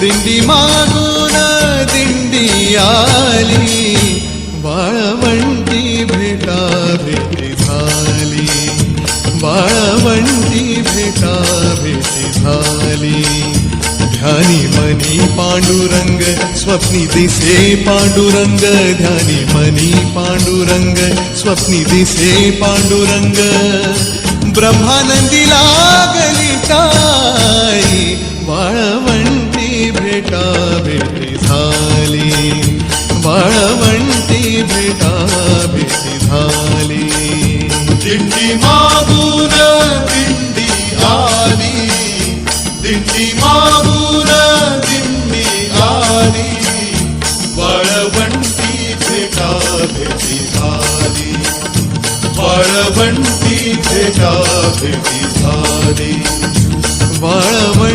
दिंडी मागून दिंडी आली. वाळवंटी भेटा भेटी झाली. वाळवंटी भेटा भेटी झाली. ध्यानी मनी पांडुरंग स्वप्नी दिसे पांडुरंग. ध्यानी मनी पांडुरंग स्वप्नी दिसे पांडुरंग. ब्रह्मानंदीला भेटा भेटी झाली. दिंडी मागून दिंडी आली. दिंडी मागून दिंडी आली. वळवंटी भेटा भेटी झाली. वळवंटी भेटा भेटी झाली. वाळवंटी